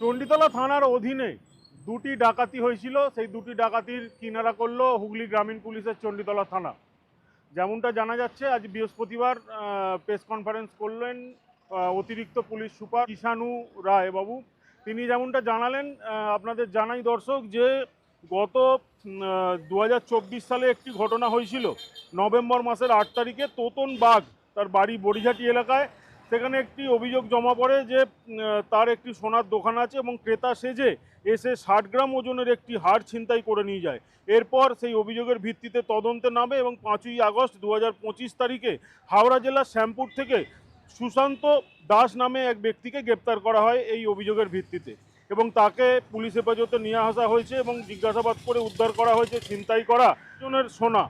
চণ্ডীতলা থানার অধীনে দুটি ডাকাতি হয়েছিল। সেই দুটি ডাকাতির কিনারা করল হুগলি গ্রামীণ পুলিশের চণ্ডীতলা থানা। যেমনটা জানা যাচ্ছে, আজ বৃহস্পতিবার প্রেস কনফারেন্স করলেন অতিরিক্ত পুলিশ সুপার কিষাণু রায় বাবু তিনি যেমনটা জানালেন আপনাদের জানাই দর্শক যে গত দু হাজার চব্বিশ সালে একটি ঘটনা হয়েছিল। নভেম্বর মাসের আট তারিখে তোতন বাঘ তার বাড়ি বড়িঝাটি এলাকায়। সেখানে একটি অভিযোগ জমা পড়ে যে তার একটি সোনার দোকান আছে এবং ক্রেতা সেজে এসে ষাট গ্রাম ওজনের একটি হার ছিনতাই করে নিয়ে যায়। এরপর সেই অভিযোগের ভিত্তিতে তদন্তে নামে এবং পাঁচই আগস্ট দু হাজার পঁচিশ তারিখে হাওড়া জেলার শ্যামপুর থেকে সুশান্ত দাস নামে এক ব্যক্তিকে গ্রেপ্তার করা হয় এই অভিযোগের ভিত্তিতে এবং তাকে পুলিশ হেফাজতে নিয়ে আসা হয়েছে এবং জিজ্ঞাসাবাদ করে উদ্ধার করা হয়েছে, ছিনতাই করা জনের সোনা।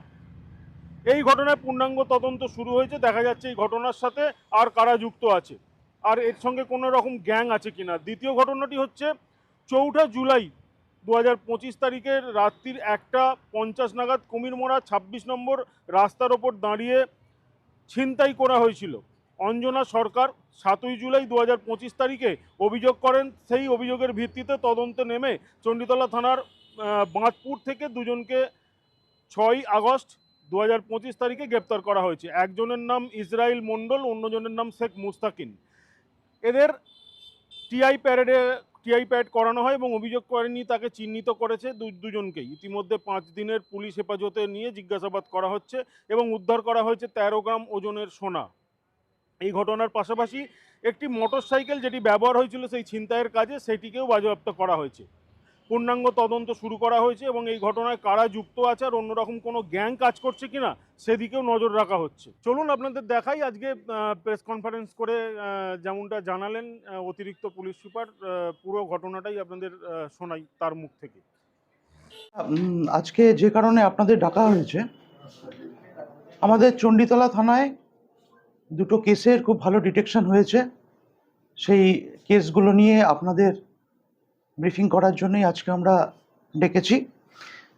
এই ঘটনায় পূর্ণাঙ্গ তদন্ত শুরু হয়েছে, দেখা যাচ্ছে এই ঘটনার সাথে আর কারা যুক্ত আছে। আর এর সঙ্গে কোনো রকম গ্যাং আছে কিনা। দ্বিতীয় ঘটনাটি হচ্ছে, চৌঠা জুলাই দু হাজার পঁচিশ তারিখের রাত্রির একটা পঞ্চাশ নাগাদ কুমির কুমিরমোড়া ছাব্বিশ নম্বর রাস্তার ওপর দাঁড়িয়ে ছিনতাই করা হয়েছিল। অঞ্জনা সরকার সাতই জুলাই দু হাজার পঁচিশ তারিখে অভিযোগ করেন, সেই অভিযোগের ভিত্তিতে তদন্তে নেমে চণ্ডীতলা থানার বাঁধপুর থেকে দুজনকে ছয় আগস্ট দু হাজার পঁচিশ তারিখে গ্রেপ্তার করা হয়েছে। একজনের নাম ইসরাইল মণ্ডল, অন্যজনের নাম শেখ মুস্তাকিন। এদের টিআই প্যারেডে টিআই প্যাড করানো হয় এবং অভিযোগ করেনি, তাকে চিহ্নিত করেছে দুজনকেই। ইতিমধ্যে পাঁচ দিনের পুলিশ হেফাজতে নিয়ে জিজ্ঞাসাবাদ করা হচ্ছে এবং উদ্ধার করা হয়েছে তেরো গ্রাম ওজনের সোনা। এই ঘটনার পাশাপাশি একটি মোটরসাইকেল যেটি ব্যবহার হয়েছিল সেই ছিনতাইয়ের কাজে সেটিকেও বাজেয়াপ্ত করা হয়েছে। পূর্ণাঙ্গ তদন্ত শুরু করা হয়েছে এবং এই ঘটনায় কারা যুক্ত আছে আর অন্যরকম কোনো গ্যাং কাজ করছে কিনা সেদিকেও নজর রাখা হচ্ছে। চলুন আপনাদের দেখাই, আজকে প্রেস কনফারেন্স করে যেমনটা জানালেন অতিরিক্ত পুলিশ সুপার পুরো ঘটনাটাই আপনাদের শোনাই তার মুখ থেকে। আজকে যে কারণে আপনাদের ডাকা হয়েছে, আমাদের চণ্ডীতলা থানায় দুটো কেসের খুব ভালো ডিটেকশন হয়েছে। সেই কেসগুলো নিয়ে আপনাদের ব্রিফিং করার জন্যই আজকে আমরা ডেকেছি।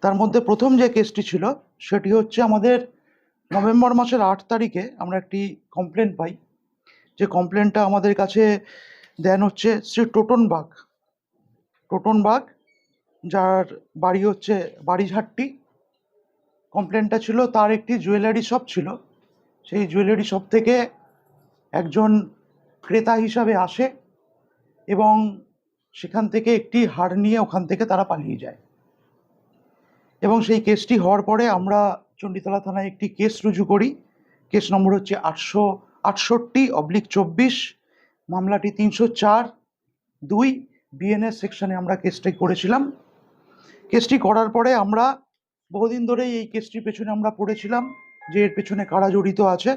তার মধ্যে প্রথম যে কেসটি ছিল, সেটি হচ্ছে আমাদের নভেম্বর মাসের আট তারিখে আমরা একটি কমপ্লেন পাই। যে কমপ্লেনটা আমাদের কাছে দেন হচ্ছে শ্রী টোটন বাঘ। টোটন বাঘ, যার বাড়ি হচ্ছে বাড়িঝাট্টি। কমপ্লেনটা ছিল, তার একটি জুয়েলারি শপ ছিল। সেই জুয়েলারি শপ থেকে একজন ক্রেতা হিসাবে আসে এবং সেখান থেকে একটি হার নিয়ে ওখান থেকে তারা পালিয়ে যায়। এবং সেই কেসটি হওয়ার পরে আমরা চণ্ডীতলা থানায় একটি কেস রুজু করি। কেস নম্বর হচ্ছে আটশো আটষট্টি অবলিক চব্বিশ, মামলাটি তিনশো চার, দুই বিএনএস সেকশনে আমরা কেসটি করেছিলাম। কেসটি করার পরে আমরা বহুদিন ধরেই এই কেসটির পেছনে আমরা পড়েছিলাম যে এর পেছনে কারা জড়িত আছে।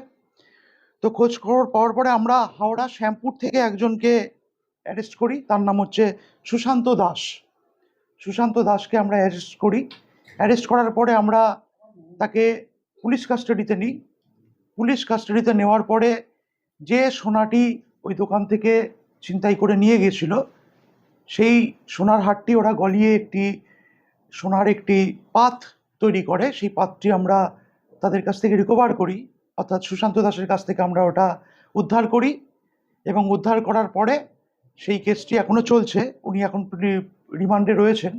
তো খোঁজ খবর পাওয়ার পরে আমরা হাওড়া শ্যামপুর থেকে একজনকে অ্যারেস্ট করি, তার নাম হচ্ছে সুশান্ত দাস। সুশান্ত দাসকে আমরা অ্যারেস্ট করি। অ্যারেস্ট করার পরে আমরা তাকে পুলিশ কাস্টাডিতে নিই। পুলিশ কাস্টাডিতে নেওয়ার পরে যে সোনাটি ওই দোকান থেকে ছিনতাই করে নিয়ে গেছিল, সেই সোনার হাটটি ওরা গলিয়ে একটি সোনার একটি পাত তৈরি করে, সেই পাতটি আমরা তাদের কাছ থেকে রিকভার করি। অর্থাৎ সুশান্ত দাসের কাছ থেকে আমরা ওটা উদ্ধার করি এবং উদ্ধার করার পরে সেই কেসটি এখনও চলছে, উনি এখন রিমান্ডে রয়েছেন।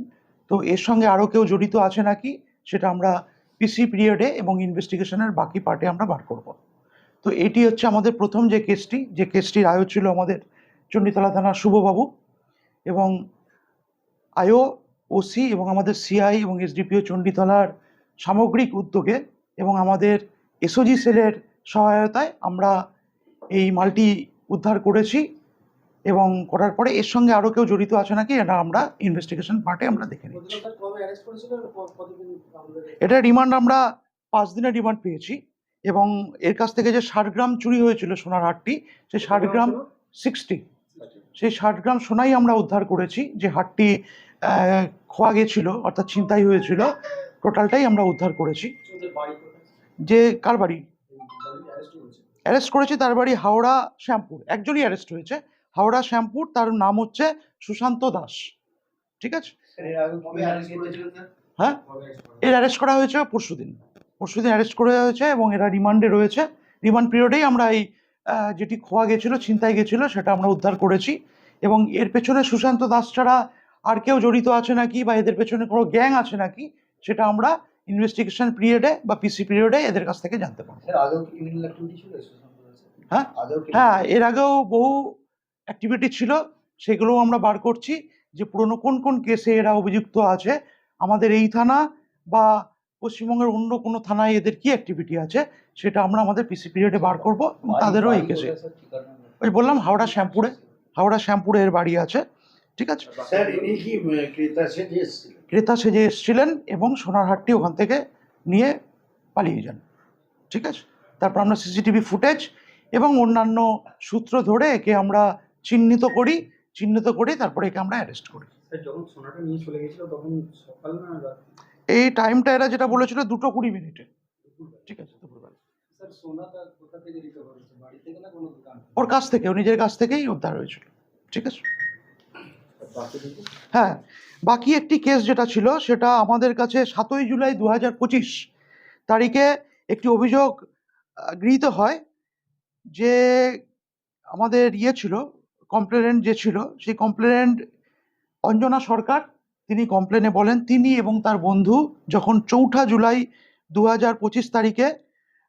তো এর সঙ্গে আরও কেউ জড়িত আছে নাকি, সেটা আমরা পিসি পিরিয়ডে এবং ইনভেস্টিগেশনের বাকি পার্টে আমরা বার করব। তো এটি হচ্ছে আমাদের প্রথম যে কেসটি, যে কেসটির আয়ো ছিল আমাদের চণ্ডীতলা থানার শুভবাবু এবং আয়ো ওসি এবং আমাদের সিআই এবং এসডিপিও চণ্ডীতলার সামগ্রিক উদ্যোগে এবং আমাদের এসওজি সেলের সহায়তায় আমরা এই মালটি উদ্ধার করেছি। এবং করার পরে এর সঙ্গে আরও কেউ জড়িত আছে নাকি এটা আমরা ইনভেস্টিগেশন পার্টে আমরা দেখে নিচ্ছি। এটা রিমান্ড আমরা পাঁচ দিনের রিমান্ড পেয়েছি এবং এর কাছ থেকে যে ষাট গ্রাম চুরি হয়েছিল সোনার হাটটি সেই ষাট গ্রাম সিক্সটি সেই ষাট। গ্রাম সোনাই আমরা উদ্ধার করেছি যে হাটটি খোয়া গেছিল অর্থাৎ ছিনতাই হয়েছিল টোটালটাই আমরা উদ্ধার করেছি। যে কার বাড়ি? অ্যারেস্ট করেছি। তার বাড়ি হাওড়া শ্যামপুর একজনই অ্যারেস্ট হয়েছে। হাওড়া শ্যামপুর তার নাম হচ্ছে সুশান্ত দাস। ঠিক আছে? হ্যাঁ? এর অ্যারেস্ট করা হয়েছে পরশুদিন। পরশুদিন অ্যারেস্ট করা হয়েছে এবং এরা রিমান্ডে রয়েছে। রিমান্ড পিরিয়ডেই আমরা এই যেটি খোয়া গেছিল ছিনতাই গেছিল সেটা আমরা উদ্ধার করেছি। এবং এর পেছনে সুশান্ত দাস ছাড়া আর কেউ জড়িত আছে নাকি বা এদের পেছনে কোনো গ্যাং আছে নাকি সেটা আমরা ইনভেস্টিগেশন পিরিয়ডে বা পিসি পিরিয়ডে এদের কাছ থেকে জানতে পারব? হ্যাঁ? হ্যাঁ এর আগেও বহু অ্যাক্টিভিটি ছিল সেগুলোও আমরা বার করছি যে পুরনো কোন কোন কেসে এরা অভিযুক্ত আছে আমাদের এই থানা বা পশ্চিমবঙ্গের অন্য কোনো থানায় এদের কি অ্যাক্টিভিটি আছে সেটা আমরা আমাদের পিসি পিরিয়ডে বার করব এবং তাদেরও এই কেসে। ওই বললাম হাওড়া শ্যামপুরে হাওড়া শ্যামপুরে এর বাড়ি আছে ঠিক আছে? স্যার ইনি কি ক্রেতা সেজে এসেছিলেন? ক্রেতা সেজে এসেছিলেন এবং সোনারহাটটি ওখান থেকে নিয়ে পালিয়ে যান ঠিক আছে? তারপর আমরা সিসিটিভি ফুটেজ এবং অন্যান্য সূত্র ধরে একে আমরা চিহ্নিত করি চিহ্নিত করি তারপরে একে আমরা অ্যারেস্ট করি। এই টাইমটা এরা যেটা বলেছিল দুটো কুড়ি মিনিটে। ঠিক আছে দুপুরবেলা? ওর কাছ থেকে ও নিজের কাছ থেকেই উদ্ধার হয়েছিল। ঠিক আছে? হ্যাঁ বাকি একটি কেস যেটা ছিল সেটা আমাদের কাছে সাতই জুলাই দু হাজার পঁচিশ তারিখে একটি অভিযোগ গৃহীত হয় যে আমাদের ইয়ে ছিল কমপ্লেনেন্ট যে ছিল, সেই কমপ্লেনেন্ট অঞ্জনা সরকার, তিনি কমপ্লেনে বলেন, তিনি এবং তার বন্ধু যখন চৌঠা জুলাই দু হাজার পঁচিশ তারিখে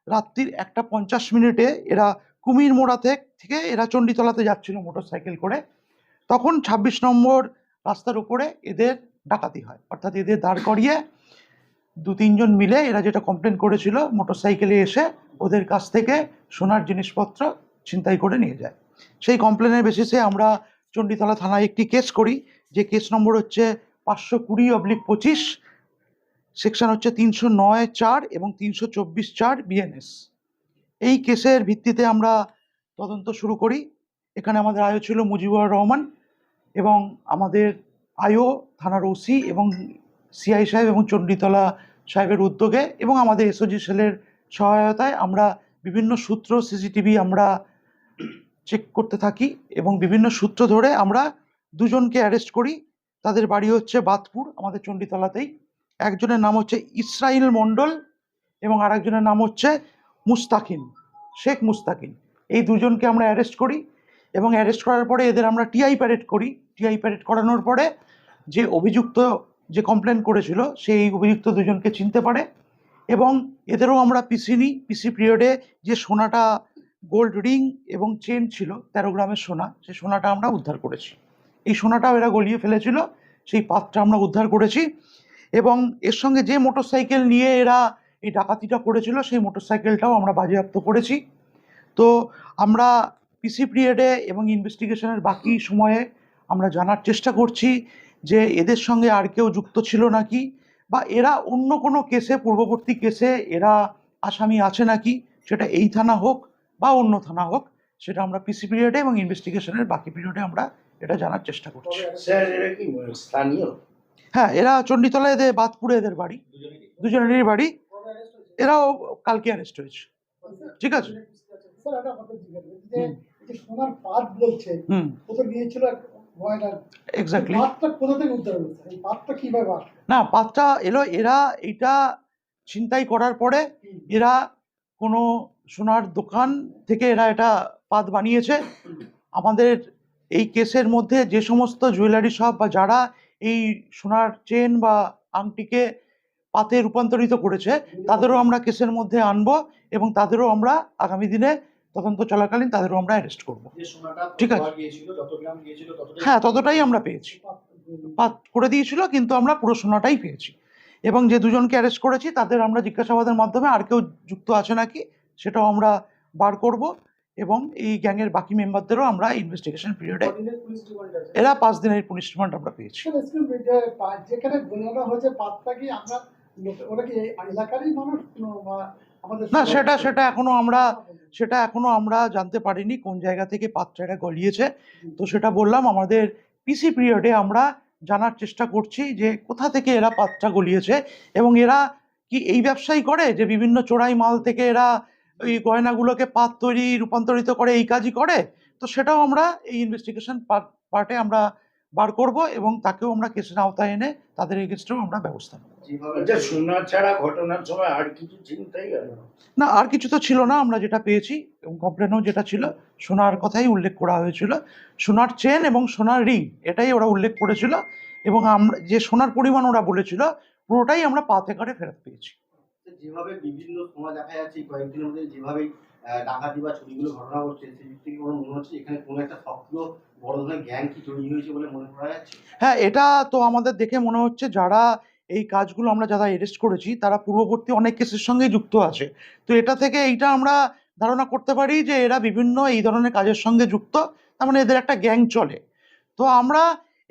রাত্রির একটা পঞ্চাশ মিনিটে এরা কুমির মোড়া থেকে এরা চণ্ডীতলাতে যাচ্ছিল মোটরসাইকেল করে, তখন ছাব্বিশ নম্বর রাস্তার উপরে এদের ডাকাতি হয়। অর্থাৎ এদের দাঁড় করিয়ে দু তিনজন মিলে এরা যেটা কমপ্লেন করেছিল, মোটরসাইকেলে এসে ওদের কাছ থেকে সোনার জিনিসপত্র ছিনতাই করে নিয়ে যায়। সেই কমপ্লেনের বেসিসে আমরা চণ্ডীতলা থানায় একটি কেস করি। যে কেস নম্বর হচ্ছে পাঁচশো কুড়ি অবলিক পঁচিশ সেকশন হচ্ছে তিনশো নয় চার এবং তিনশো চব্বিশ চার বিএনএস এই কেসের ভিত্তিতে আমরা তদন্ত শুরু করি। এখানে আমাদের আয়ো ছিল মুজিবুর রহমান এবং আমাদের আয়ো থানার ওসি এবং সিআই সাহেব এবং চণ্ডীতলা সাহেবের উদ্যোগে এবং আমাদের এসওজি সেলের সহায়তায় আমরা বিভিন্ন সূত্র সিসিটিভি আমরা চেক করতে থাকি এবং বিভিন্ন সূত্র ধরে আমরা দুজনকে অ্যারেস্ট করি। তাদের বাড়ি হচ্ছে বাতপুর, আমাদের চণ্ডীতলাতেই। একজনের নাম হচ্ছে ইসরাইল মণ্ডল এবং আরেকজনের নাম হচ্ছে মুস্তাকিন শেখ মুস্তাকিন এই দুজনকে আমরা অ্যারেস্ট করি এবং অ্যারেস্ট করার পরে এদের আমরা টিআই প্যারেড করি। টিআই প্যারেড করানোর পরে যে অভিযুক্ত যে কমপ্লেন করেছিল, সেই অভিযুক্ত দুজনকে চিনতে পারে এবং এদেরও আমরা পিসি নিই। পিসি পিরিয়ডে যে সোনাটা গোল্ড রিং এবং চেন ছিল তেরো গ্রামের সোনা, সেই সোনাটা আমরা উদ্ধার করেছি। এই সোনাটাও এরা গলিয়ে ফেলেছিল, সেই পাতটা আমরা উদ্ধার করেছি এবং এর সঙ্গে যে মোটরসাইকেল নিয়ে এরা এই ডাকাতিটা করেছিল, সেই মোটরসাইকেলটাও আমরা বাজেয়াপ্ত করেছি। তো আমরা পিসি পিরিয়ডে এবং ইনভেস্টিগেশনের বাকি সময়ে আমরা জানার চেষ্টা করছি যে এদের সঙ্গে আর কেউ যুক্ত ছিল নাকি বা এরা অন্য কোনো কেসে, পূর্ববর্তী কেসে এরা আসামি আছে নাকি, সেটা এই থানা হোক বা অন্য থানা হোক সেটা আমরা পিসি পিরিয়ডে এবং ইনভেস্টিগেশনের বাকি পিরিয়ডে আমরা এটা জানার চেষ্টা করছি। কবে arrest স্যার এরা কি উম, স্থানীয়? হ্যাঁ এরা চণ্ডীতলা এদের বাদপুরে এদের বাড়ি। দুজনেরই? বাড়ি? এরাও কালকে অ্যারেস্ট হয়েছে। ঠিক আছে। না পাতটা এলো এরা এটা ছিনতাই করার পরে এরা কোনো সোনার দোকান থেকে এরা এটা পাত বানিয়েছে। আমাদের এই কেসের মধ্যে যে সমস্ত জুয়েলারি শপ বা যারা এই সোনার চেন বা আংটিকে পাতে রূপান্তরিত করেছে তাদেরও আমরা কেসের মধ্যে আনব এবং তাদেরও আমরা আগামী দিনে তদন্ত চলাকালীন তাদেরও আমরা অ্যারেস্ট করব। ঠিক আছে। হ্যাঁ ততটাই আমরা পেয়েছি। পাত করে দিয়েছিল কিন্তু আমরা পুরো সোনাটাই পেয়েছি। এবং যে দুজনকে অ্যারেস্ট করেছি তাদের আমরা জিজ্ঞাসাবাদের মাধ্যমে আর কেউ যুক্ত আছে নাকি সেটাও আমরা বার করব এবং এই গ্যাংয়ের বাকি মেম্বারদেরও আমরা ইনভেস্টিগেশন পিরিয়ডে এরা পাঁচ দিনের পুলিশ রিমান্ড আমরা পেয়েছি। না সেটা সেটা এখনও আমরা সেটা এখনও আমরা জানতে পারিনি কোন জায়গা থেকে পাত্রটা গলিয়েছে তো সেটা বললাম আমাদের পিসি পিরিয়ডে আমরা জানার চেষ্টা করছি যে কোথা থেকে এরা পাত্রটা গলিয়েছে এবং এরা কি এই ব্যবসাই করে যে বিভিন্ন চোরাই মাল থেকে এরা ওই গয়নাগুলোকে পাত তৈরি রূপান্তরিত করে এই কাজই করে তো সেটাও আমরা এই ইনভেস্টিগেশন পার্টে আমরা বার করব এবং তাকেও আমরা কেসের আওতায় এনে তাদের এগেনস্টেও আমরা ব্যবস্থা নেব। আচ্ছা সোনা ছাড়া ঘটনার সময় আর কিছু চিন্তাই না। না আর কিছু তো ছিল না আমরা যেটা পেয়েছি এবং কমপ্লেনও যেটা ছিল সোনার কথাই উল্লেখ করা হয়েছিল। সোনার চেন এবং সোনার রিং এটাই ওরা উল্লেখ করেছিল এবং আমরা যে সোনার পরিমাণ ওরা বলেছিল পুরোটাই আমরা পাতে করে ফেরত পেয়েছি। যেভাবে বিভিন্ন সময় দেখা যাচ্ছে, এই কয়েকদিনের মধ্যে যেভাবে ডাকাতি বা চুরিগুলো ঘটনা ঘটছে, সেই দিক থেকে মনে হচ্ছে এখানে কোনো একটা সক্রিয় বড় ধরনের গ্যাং কি তৈরি হয়েছে বলে মনে করা যাচ্ছে? হ্যাঁ এটা তো আমাদের দেখে মনে হচ্ছে যারা এই কাজগুলো আমরা যারা অ্যারেস্ট করেছি, তারা পূর্ববর্তী অনেক কেসের সঙ্গে যুক্ত আছে। তো এটা থেকে এইটা আমরা ধারণা করতে পারি যে এরা বিভিন্ন এই ধরনের কাজের সঙ্গে যুক্ত, তার মানে এদের একটা গ্যাং চলে। তো আমরা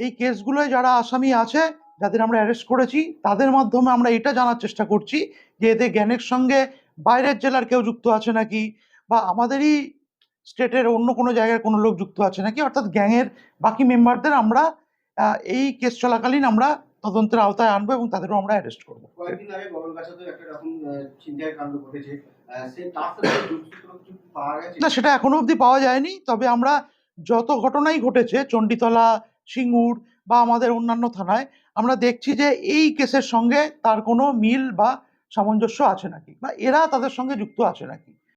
এই কেসগুলোয় যারা আসামি আছে যাদের আমরা অ্যারেস্ট করেছি তাদের মাধ্যমে আমরা এটা জানার চেষ্টা করছি যে এদের গ্যাংয়ের সঙ্গে বাইরের জেলার কেউ যুক্ত আছে নাকি? বা আমাদেরই স্টেটের অন্য কোনো জায়গায় কোনো লোক যুক্ত আছে নাকি? অর্থাৎ গ্যাংয়ের বাকি মেম্বারদের আমরা এই কেস চলাকালীন আমরা তদন্তের আওতায় আনব এবং তাদেরও আমরা অ্যারেস্ট করব। কয়েকদিন আগে একটা এরকম কাণ্ড ঘটেছে। না সেটা এখনও অবধি পাওয়া যায়নি। তবে আমরা যত ঘটনাই ঘটেছে চণ্ডীতলা সিঙ্গুর বা আমাদের অন্যান্য থানায় আমরা দেখছি যে এই কেসের সঙ্গে তার কোনো মিল বা সামঞ্জস্য আছে নাকি? বা এরা তাদের সঙ্গে যুক্ত আছে নাকি?